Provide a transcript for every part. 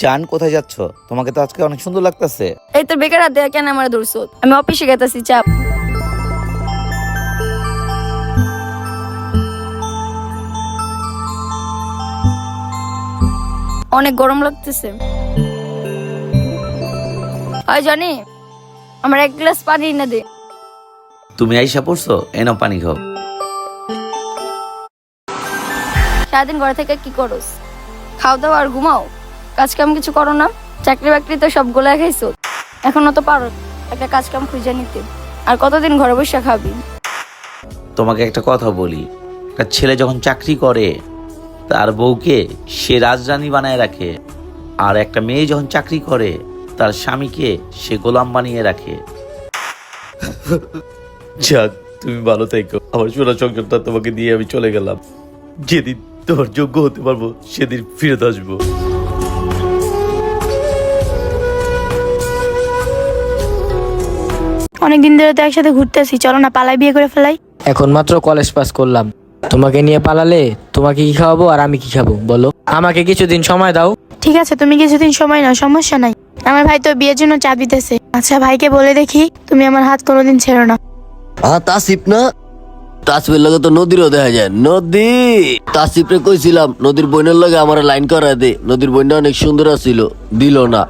চান কোথায় যাচ্ছ? তোমাকে তো আজকে অনেক সুন্দর লাগতেছে। এই তো বেকার হাত দেয়া কেন আমার ধরছো? আমি অফিসে গেতেছি চাপ। অনেক গরম লাগতেছে। হয় জানি আমার এক গ্লাস পানি এনে দে। তুমি আইসা পড়ছো? এনো পানি খাও। সারাদিন ঘরে থেকে কি করোস? খাও দাও আর ঘুমাও। কাজ কাম কিছু করো না। চাকরি বাকরি তো সব গোলা খাইছো। এখনও তো পারো একটা কাজ কাম খুঁজে নিতে। আর কতদিন ঘরে বসে খাবি? তোমাকে একটা কথা বলি। একটা ছেলে যখন চাকরি করে তার বউকে সে রাজরানী বানায় রাখে। আর একটা মেয়ে যখন চাকরি করে তার স্বামীকে সে গোলাম বানিয়ে রাখে। যাক তুমি ভালো থেকো। আমার সোনা সংসারটা তোমাকে দিয়ে আমি চলে গেলাম। যেদিন তোমার যোগ্য হতে পারব সেদিন ফিরে আসব। অনেকদিন ধরে তো একসাথে ঘুরতেছি চলো না পালাই বিয়ে করে ফেলাই। এখন মাত্র কলেজ পাস করলাম। তোমাকে নিয়ে পালালে তোমাকে কি খাওয়াবো আর আমি কি খাব বলো? আমাকে কিছুদিন সময় দাও। ঠিক আছে তুমি কিছুদিন সময় নাও সমস্যা নাই। আমার ভাই তো বিয়ের জন্য চাপ দিতেছে। আচ্ছা ভাইকে বলে দেখি তুমি আমার হাত কোনোদিন ছেড়ো না। আ তাসিপ না? তাসিপের লগে তো নদীরও দেখা যায়। নদী! তাসিপরে কইছিলাম নদীর বইনের লগে আমার লাইন করা দে। নদীর বইনটা অনেক সুন্দর আছিল দিল না।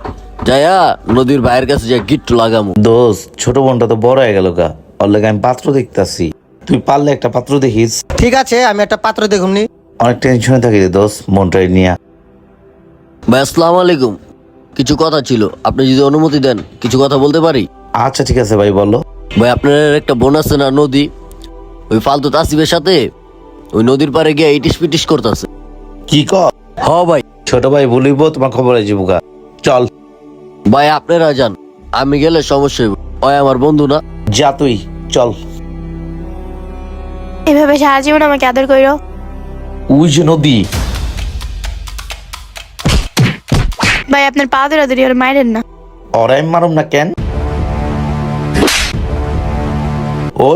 যায়া নদীর ভাইয়ের কাছে যা গিট্টু লাগামু। দোষ ছোট বোনটা তো বড় হয়ে গেল গা। ওর লাগে আমি পাত্র দেখতাছি। তুই পারলে একটা পাত্র দেখিস। ঠিক আছে আমি একটা পাত্র দেখুননি অনেক টেনশনে থাকি রে দোষ মনটাই নিয়ে। ভাই আসসালামু আলাইকুম। কিছু কথা ছিল আপনি যদি অনুমতি দেন কিছু কথা বলতে পারি? আচ্ছা ঠিক আছে ভাই বলো। ভাই আপনার একটা বোন আছে না নদী? ওই ফালতু তাসিবের সাথে? ওই নদীর পাড়ে গিয়ে ইটিস পিটিস করতেছে। কি কর? হ ভাই। ছোট ভাই বলিব তোমার খবর আছে বুকা চল। ভাই আপনারা যান। আমি গেলে সমস্যা হইব। ওই আমার বন্ধু না? যা তুই চল। এভাবে সারা জীবন আমাকে আদর করো ওই যে নদী। ভাই আপনার পা ধরে ধরি ওর মায়ের না। ওরাই মারুম না কেন? ও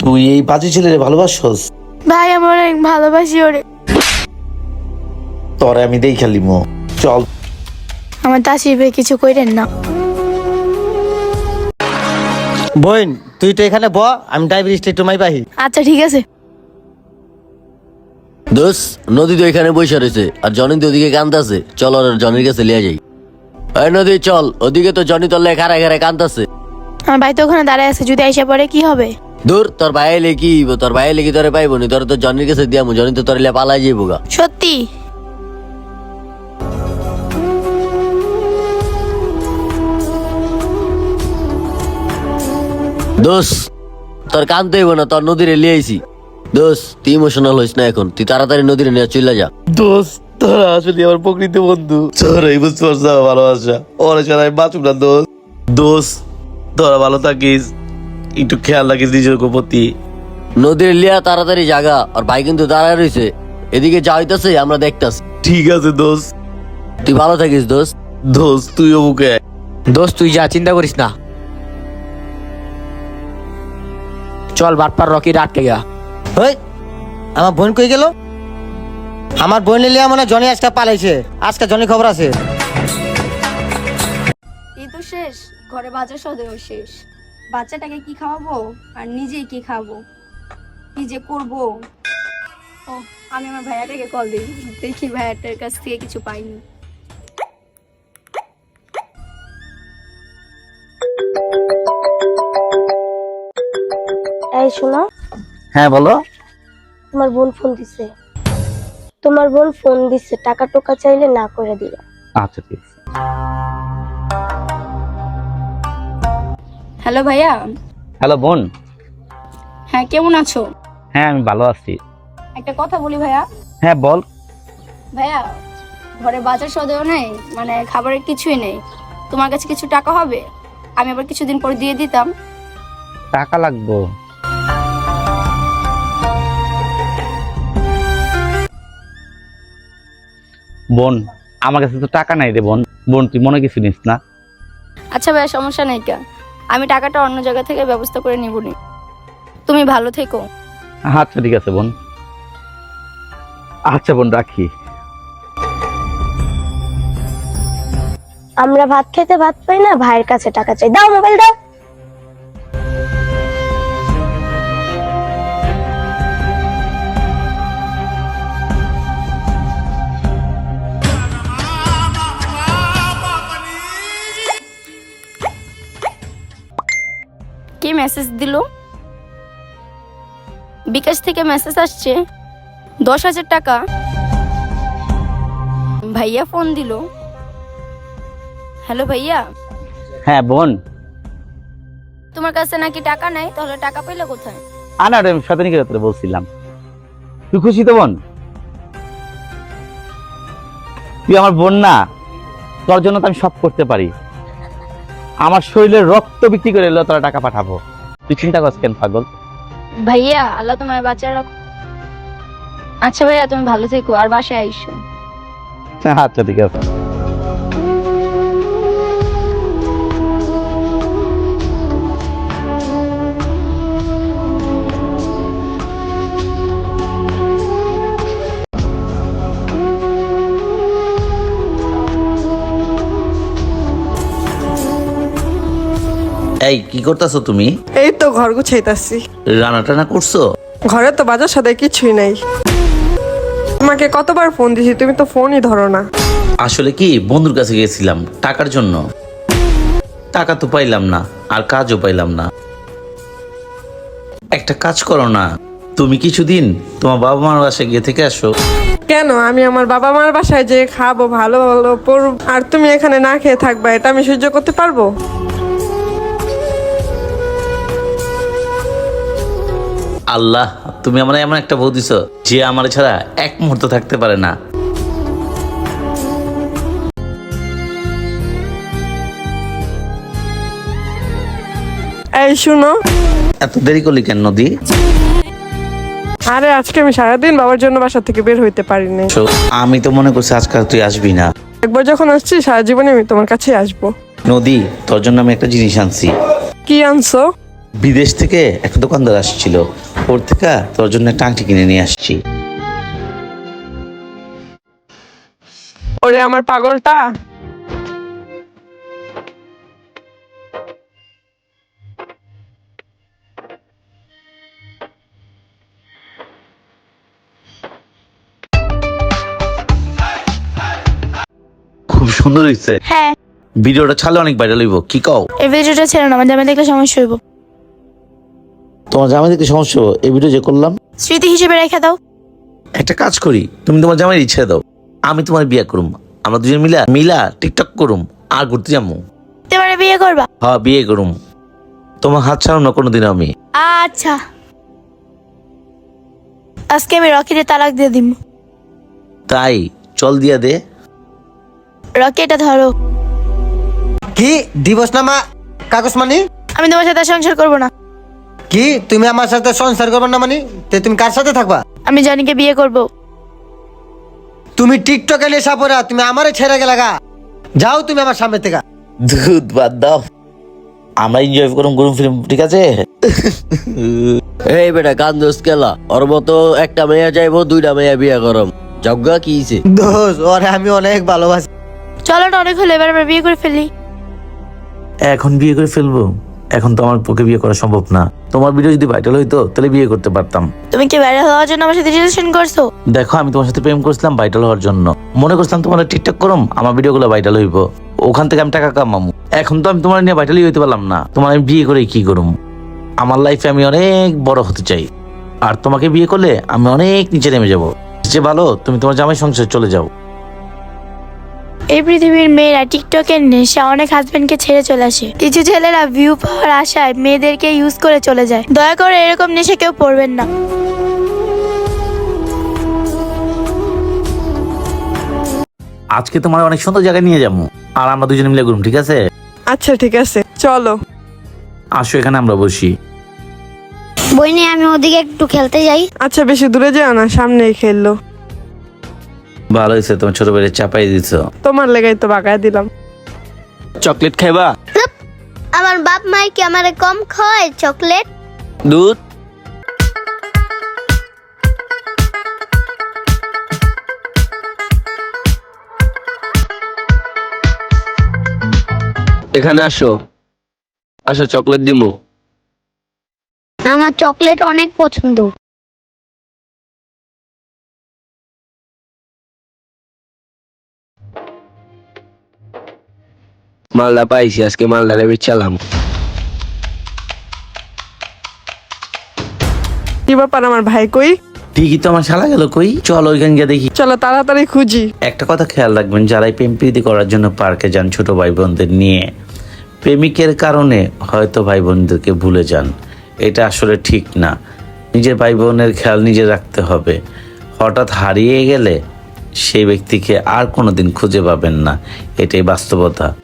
তুই এই বাজে ছেলেরে ভালোবাসছস ভাই আমার অনেক ভালোবাসি ওরে। তোরে আমি দেই খালি মো চল। আমার তাসিফে কিছু কইরেন না। বোন তুই তো এখানে ব আমি ডায়াবেটিসটা একটু মাই পাহি আচ্ছা ঠিক আছে। দোষ নদী তো এখানে বসে রয়েছে আর জনি তো ওদিকে কান্দাছে চল ওর জনির কাছে লিয়ে যাই। এই নদী চল ওদিকে তো জনি তোর লেখা ঘাড়ে কান্দাছে আমার ভাই তো ওখানে দাঁড়ায় আছে যদি আইসা পড়ে কি হবে? দূর তোর ভাই এলে কি? তোর ভাই এলে কি তোরে পাইবো নি? তোর তো জনির কাছে দিয়ামু জনি তো তোর লিয়ে পালাই যাইবো গা সত্যি? দোষ তোর কানতে হইব না তোর নদীরে লিয়ে আইছি। দোষ তুই ইমোশনাল হইস না এখন তুই তাড়াতাড়ি নদীরে নিয়ে চলে যা। দোস্ত তোরা আসলে আমার প্রকৃত বন্ধু। তোরা এই বুঝতে পারছিস আমার ভালোবাসা। ওরা ছাড়া আমি বাঁচুক না দোস্ত দোস্ত তোরা ভালো থাকিস একটু খেয়াল রাখিস নিজের প্রতি। নদীরে লিয়া তাড়াতাড়ি জাগা আর ভাই কিন্তু দাঁড়ায় রয়েছে এদিকে যা হইতাছে আমরা দেখতাছি। ঠিক আছে দোস্ত তুই ভালো থাকিস দোষ তুইও বুকে আয়। দোস্ত তুই যা চিন্তা করিস না। চল বাটপার রকি আটকে গা ওই আমার বোন কই গেল? আমার বোন লিয়া মানে জনি আজকে পালাইছে। আজকে জনি খবর আছে। এই তো শেষ ঘরে বাজার সদেও শেষ। বাচ্চাটাকে কি খাওয়াবো আর নিজেই কি খাব? কি যে করব? ও আমি আমার ভাইয়াটাকে কল দিই। দেখি ভাইয়াটার কাছ থেকে কিছু পাইনি। এই শোনো। হ্যাঁ বলো। তোমার বোন ফোন দিছে। তোমার বোন ফোন দিছে টাকা টোকা চাইলে না করে দিবা। আচ্ছা ঠিক আছে। হ্যালো ভাইয়া। হ্যালো বোন। হ্যাঁ কেমন আছো? হ্যাঁ আমি ভালো আছি। একটা কথা বলি ভাইয়া। হ্যাঁ বল। ভাইয়া ঘরে বাজার সদেও নেই মানে খাবারের কিছুই নেই। তোমার কাছে কিছু টাকা হবে? আমি আবার কিছুদিন পর দিয়ে দিতাম। টাকা লাগবো। বোন আমার কাছে তো টাকা নাই রে বোন। বোন তুই মনে কিছু নিস না? আচ্ছা ভাইয়া সমস্যা নেই কা আমি টাকাটা অন্য জায়গা থেকে ব্যবস্থা করে নিবনি তুমি ভালো থেকো। আচ্ছা ঠিক আছে বোন। আচ্ছা বোন রাখি। আমরা ভাত খেতে ভাত পাই না ভাইয়ের কাছে টাকা চাই। দাও মোবাইল দাও। কে মেসেজ দিল? বিকাশ থেকে মেসেজ আসছে দশ হাজার টাকা। ভাইয়া ফোন দিল। হ্যালো ভাইয়া? হ্যাঁ বোন। তোমার কাছে নাকি টাকা নাই? তাহলে টাকা পেলে কোথায়? আনার আমি শতানিকের রাত্রে বলছিলাম। তুই খুশি তো বোন? তুই আমার বোন না তোর জন্য তো আমি সব করতে পারি। আমার শরীরের রক্ত বিক্রি করে এলো তোরা টাকা পাঠাবো। তুই চিন্তা করছ কেন পাগল? ভাইয়া আল্লাহ তোমার বাচ্চা রাখ। আচ্ছা ভাইয়া তুমি ভালো থেকো আর বাসায় আইসো। আচ্ছা ঠিক আছে। এই কি করতেছো তুমি? এই তো ঘর গুছাইতাছি। রান্না টানা করছ? ঘরে তো বাজার সাথে কিছুই নাই। তোমাকে কতবার ফোন দিছি তুমি তো ফোনই ধরো না। আসলে কি বন্ধুর কাছে গেছিলাম টাকার জন্য। টাকা তো পাইলাম না আর কাজও পাইলাম না। একটা কাজ করো না তুমি কিছুদিন তোমার বাবা মার বাসায় গিয়ে থেকে আসো। কেন? আমি আমার বাবা মার বাসায় যে খাব ভালো ভালো পড়ব আর তুমি এখানে না খেয়ে থাকবা এটা আমি সহ্য করতে পারব? আল্লাহ তুমি আমার এমন একটা বউ দিছো যে আমার ছাড়া এক মুহূর্ত থাকতে পারে না। এই শুনো। এত দেরি করলি কেন নদী? আরে আজকে আমি সারাদিন বাবার জন্য বাসা থেকে বের হইতে পারিনি। So, আমি তো মনে করছি আজকাল তুই আসবি না। একবার যখন আসছি সারা জীবনে আমি তোমার কাছে আসব। নদী তোর জন্য আমি একটা জিনিস আনছি। কি আনছো? বিদেশ থেকে একটা দোকানদার আসছিল। ওর থেকে তোর জন্য একটা আংটি কিনে নিয়ে আসছি। ওরে আমার পাগলটা। খুব সুন্দর হয়েছে। হ্যাঁ। ভিডিওটা ছাড়লে অনেক ভাইরাল হইব কি কও? এই ভিডিওটা ছিল না আমার জামাই দেখলে সমস্যা হইব। তোমার জামাই দেখতে সমস্যা এই ভিডিও যে করলাম। স্মৃতি হিসেবে রেখে দাও। একটা কাজ করি তুমি তোমার জামাই ইচ্ছে দাও আমি তোমার বিয়ে করুম। আমরা দুজন মিলা মিলা টিকটক করুম আর ঘুরতে যাব তোমার বিয়ে করবা? হ্যাঁ বিয়ে করুম। তোমার হাত ছাড়ো না কোনোদিন আমি। আচ্ছা। আজকে আমি রকিরে তালাক দিয়ে দিব তাই চল দিয়া দে। রকি এটা ধরো। কি দিবস নামা কাগজ মানি? আমি তোমার সাথে সংসার করব না। কি? তুমি আমার সাথে সংসার করবে না মানি? তে তুমি কার সাথে থাকবা? আমি জানিকে বিয়ে করব। তুমি টিকটকে নেশা পড়া তুমি আমারে ছেড়ে গেলা গা। যাও তুমি আমার সামনে থেকে। দুধ বাদ দাও। আমরা এনজয় করুম করুম ফিল্ম ঠিক আছে? এই বেটা কান দোষ কেলা। ওর মতো একটা মেয়ে যাইবো দুইটা মেয়ে বিয়ে করম। যজ্ঞা কি হইছে? দোষ ওরে আমি অনেক ভালোবাসি। চলো না অনেক হলো এবার আমরা বিয়ে করে ফেলি। এখন বিয়ে করে ফেলব? এখন তো আমার পক্ষে বিয়ে করা সম্ভব না। তোমার ভিডিও যদি ভাইরাল হইতো তাহলে বিয়ে করতে পারতাম। তুমি কি বাইরে হওয়ার জন্য আমার সাথে রিলেশন করছ? দেখো আমি তোমার সাথে প্রেম করছিলাম ভাইরাল হওয়ার জন্য। মনে করছিলাম তোমার টিকটক করুম আমার ভিডিওগুলো ভাইরাল হইব। ওখান থেকে আমি টাকা কামাবো এখন তো আমি তোমার নিয়ে ভাইরালই হইতে পারলাম না। তোমার আমি বিয়ে করে কি করুম? আমার লাইফে আমি অনেক বড় হতে চাই। আর তোমাকে বিয়ে করলে আমি অনেক নিচে নেমে যাব। যে ভালো তুমি তোমার জামাই সংসারে চলে যাও। এই পৃথিবীর মেয়েরা টিকটকের নেশা অনেক হাজবেন্ডকে ছেড়ে চলে আসে। কিছু ছেলেরা ভিউ পাওয়ার আশায় মেয়েদেরকে ইউজ করে চলে যায়। দয়া করে এরকম নেশা কেউ পড়বেন না। আজকে তোমার অনেক সুন্দর জায়গায় নিয়ে যাব। আর আমরা দুজনে মিলে ঘুরুম ঠিক আছে? আচ্ছা ঠিক আছে। চলো। আসো এখানে আমরা বসি। বই নিয়ে আমি ওদিকে একটু খেলতে যাই। আচ্ছা বেশি দূরে যেও না সামনেই খেললো। ভালো হয়েছে তোমার ছোট বেড়ে চাপাই দিছো। তোমার লেগাই তো বাগায় দিলাম। চকলেট খাইবা? আমার বাপ মাই কি আমারে কম খায় চকলেট? দুধ? এখানে আসো। আসো চকলেট দিমু। আমার চকলেট অনেক পছন্দ। মালদা পাইছি আজকে মালদা রেবি চালাম কি ব্যাপার আমার ভাই কই? ঠিকই তো আমার শালা গেল কই? চল ওইখান গিয়ে দেখি। চলো তাড়াতাড়ি খুঁজি। একটা কথা খেয়াল রাখবেন যারাই প্রেম প্রীতি করার জন্য পার্কে যান ছোট ভাই বোনদের নিয়ে প্রেমিকের কারণে হয়তো ভাই বোনদেরকে ভুলে যান। এটা আসলে ঠিক না। নিজের ভাই বোনের খেয়াল নিজে রাখতে হবে। হঠাৎ হারিয়ে গেলে সেই ব্যক্তিকে আর কোনোদিন খুঁজে পাবেন না। এটাই বাস্তবতা।